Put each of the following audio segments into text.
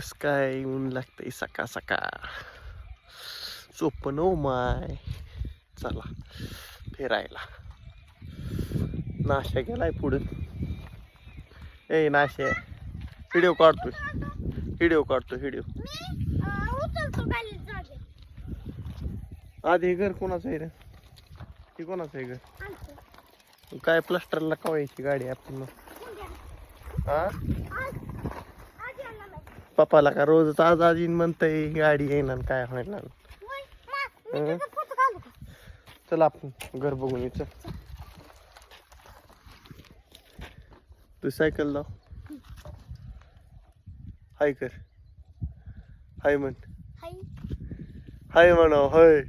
कस काय ऊन लागतंय सकाळ सकाळ सोपं नो माय चला फिरायला नाश्ता गेलाय पुढं ए नाश्या व्हिडिओ काढतोय व्हिडिओ काढतो व्हिडिओ आधी हे घर कोणाचं आहे रे हे कोणाचं आहे घर काय प्लास्टरला कवायची गाडी आपण हा पप्पाला का रोजच आज आजी म्हणतंय गाडी येणार काय होणार चल आपण घर बघून येऊ चल. तू सायकल लाव. हाय कर. हाय म्हण. हाय. म्हणाव होय.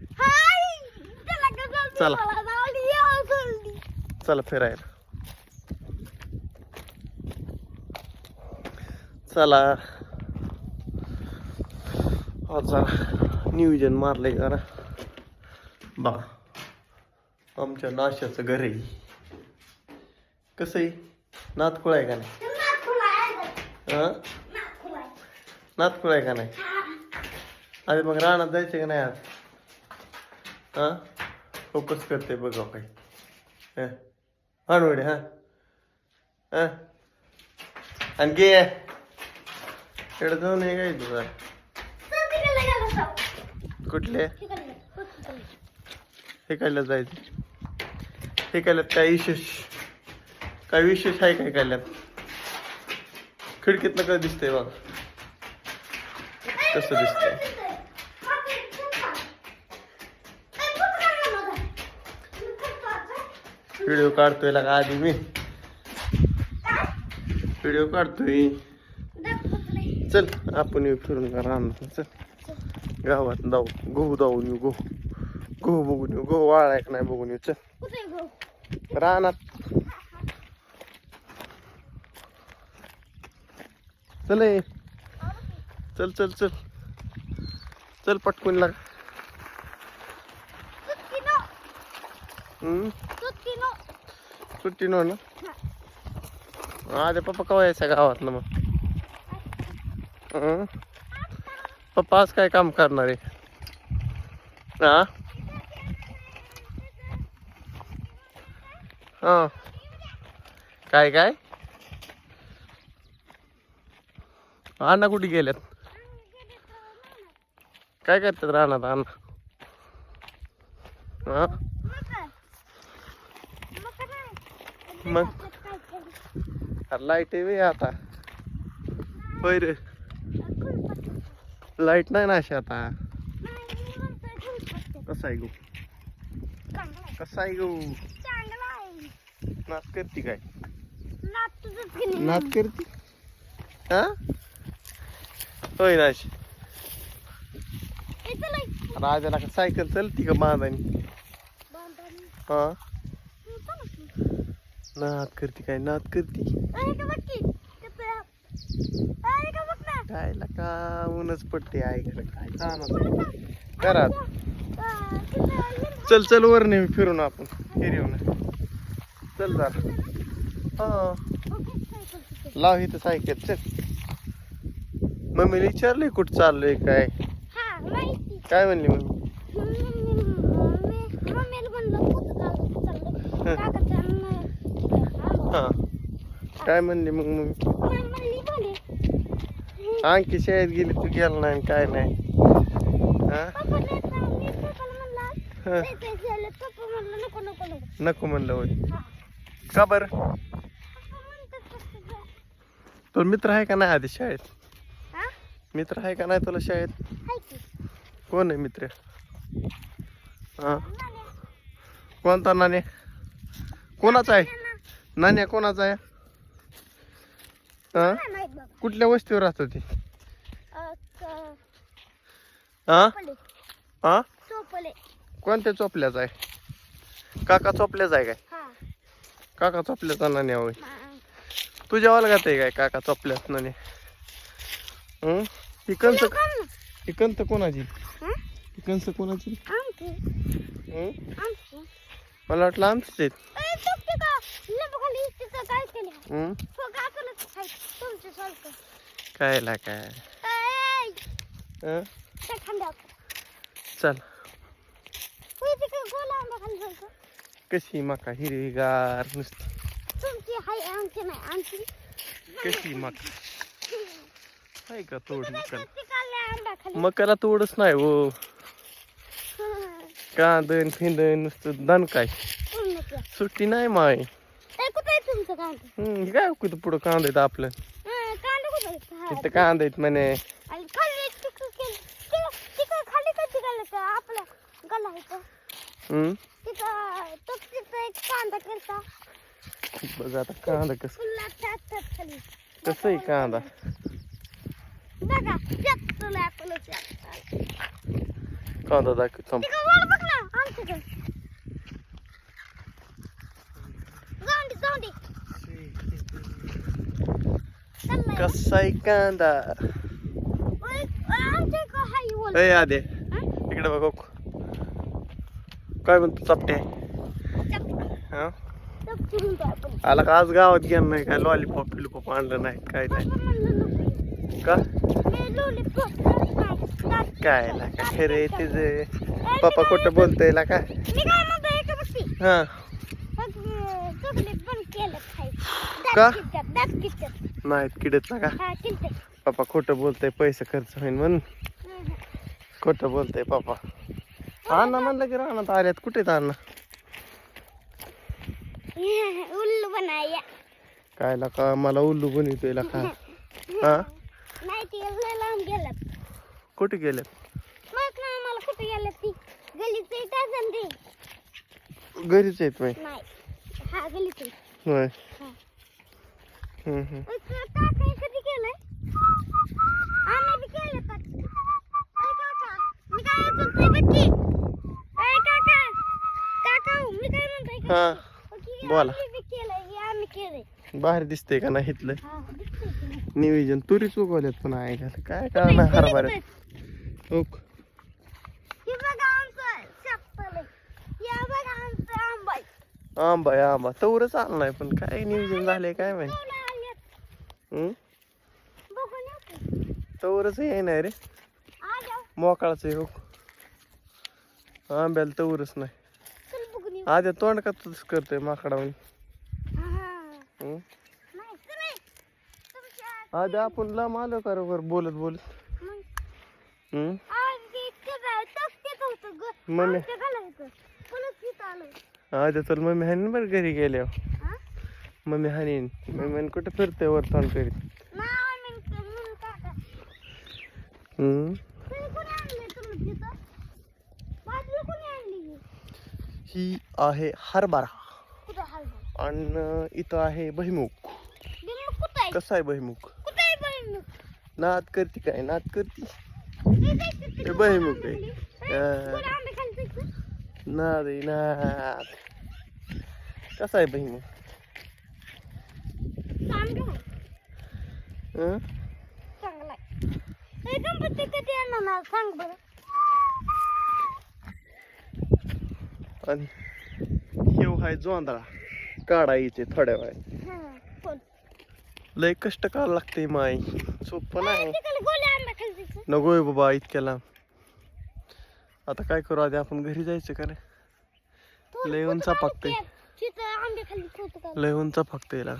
चला. चला फिरायला. चला. आज जरा नियोजन मारलंय जरा. बा आमच्या नाश्याचं घर आहे. कसं आहे? नातकुळ आहे का नाही? हा? नातकुळ आहे. का नाही? अरे मग रानात जायचं का नाही आज? हा? फोकस करते बघा काही. हा? आणवडे हा? हा? आणि इकडे जाऊन ये काय तुझा तर तिकडे गेलो जाऊ कुठले? तिकडे हो, तिकडे. हे कायला जायचं. हे कायल्यात काय विशेष? काय विशेष आहे काय कायल्यात खिडकीतनं काय दिसतंय बघ. कसं दिसतंय? व्हिडिओ काढतोय का आधी मी. व्हिडिओ काढतोय. चल आपण येऊ फिरून राहणार चल. गावात जाऊ. गहू जाऊन येऊ गहू. गहू बघून येऊ. गहू वाळाय का नाही बघून येऊ. चल. रानात. चल. चल चल चल. चल पटकून लाग. सुट्टी नो. ना. अरे पप्पा कवा यायचा गावात ना मग? पप्पा आज काय काम करणार आहे? हा? हा. काय काय? अण्णा कुठे गेल्यात काय करतात राहणार अण्णा? हा? मग? लाइट आहे आता. होय रे. लाइट नाही ना अशी आता. कसा आहे गो? कसा आहे गो? नाच करते काय? नाच करते? हा? होय नाश राजाला का सायकल चलती का बांधानी. हा? नाद करते काय? नाद करते. काय का ऊनच पडते आहे घरात काय काम घरात. चल चल वर नाही फिरून आपण. फिरवून चल जरा. हा. लाव इथं सायकल चल. मम्मीने विचारलंय कुठं चाललोय काय? काय म्हणली मम्मी? हा. काय म्हणली मग मम्मी? आणखी शाळेत गेली तू गेला नाही काय नाही. हा. नको म्हणलं होय. का बरं? तुला मित्र आहे का नाही आधी शाळेत? मित्र आहे का नाही तुला शाळेत? कोण आहे मित्र? हा? कोणता नाणे कोणाचा आहे? नाण्या कोणाचा आहे? हा? कुठल्या वस्तीवर राहतो ती? हा? हा? चोपले. कोणत्या चोपल्याचा आहे? काका चोपल्याचा आहे काय? काका चोपल्याचा नाण्या होय तुझ्या वर्गात आहे काय काका चोपल्यात नाणे हं? कंस ही कोणाची? ही? कंस कोणाची? मला वाटलं आमचीच आहेत. हं? काय? हं? चल. कशी मका हिरवीगार नुसती. तुमची हाय आमची नाही आमची. कशी मका? का तोड मकाला तोडच नाही हो. कांदन फिंदन नुसतं दण काय. सुट्टी नाही माय. काय कुठं पुढं कांदा आपलं? इथं कांदा आहेत म्हणे? आणि खाली तिकडं केलं तिकडं तिकडं खाली गेलं का आपलं गला इथं. हम्म? तिथं तो तिथं एक कांदा केलता. बघ आता कांदा कसं फुल्ला टाकतात खाली. कसं आहे कांदा? बघा त्यात तुला आपलं त्यात. कांदा दाखव थांब. तिकडं वर बघ ना आमच्याकडे जाऊन दे जाऊन दे चाललंय. कसा आहे कांदा. ए आदे हं? इकडे बघ काय म्हणतो चपटे चप- हा. आला का आज गावात गेलं नाही काय लॉलीपॉप बिलपॉप आणलं नाही काय नाही. का काय. ला का खरे. तिचे पप्पा खोटं बोलतोय ला काय हा का? नाहीत किडत ना का हा पप्पा खोटं बोलतोय पैसे खर्च होईन म्हणून. खोटं बोलतोय पप्पा. अण्णा म्हणलं की रानात आल्यात कुठे अण्णा? उल्लू बनाया. काय ला का मला उल्लू बनवतोय ला का? हा? नाही ती लांब कुठे गेले मग ना मला कुठे ती? गलीच दे घरीच आहेत मी नाही हा गलीच होय. हा. तर हो, बोला. बाहेर दिसतंय का नाही इथलं? हा? नियोजन तुरीच उगवल्यात पण का काय करणार हरभऱ्यात? ओक हे आंबा. आंबा. तवरच आलं नाही पण काय नियोजन झालंय काय माहिती फुलं आलेत. हम्म बघून येऊ की? तवरच आहे नाही रे. मोकळाच आहे हो आंब्याला तवरच नाही चल. आधी तोंड का तुझ करतोय माकडावून हा. चल आधी आपण लांब आलो का रे वर बोलत बोलत हम्म. मम्मी. आलोय. आधी तर मम्मी हानी बरं घरी गेल्यावर हा? मम्मी हानी मम्मी कुठे फिरते वर तोंड करीत? ही? आहे हरभरा? आणि इथं आहे बहिमुख? कसा आहे बहिमुख? नाद करती काय? नाद करती? बहिमुख आहे? नाद नाद. कसा आहे बहिमुख चांगलं आहे. हं? चांगलं गणपती कधी येणार? सांग बरं. आणि शेव आहे जोंधळा. काढायचे थोड्या वेळ. हा? लय कष्ट करावं लागते माय सोपं नाही. नकोय बाबा इतक्याला. आता काय करू आधी आपण घरी जायचं का रे? लय उंच का? लय उंच फक्त याला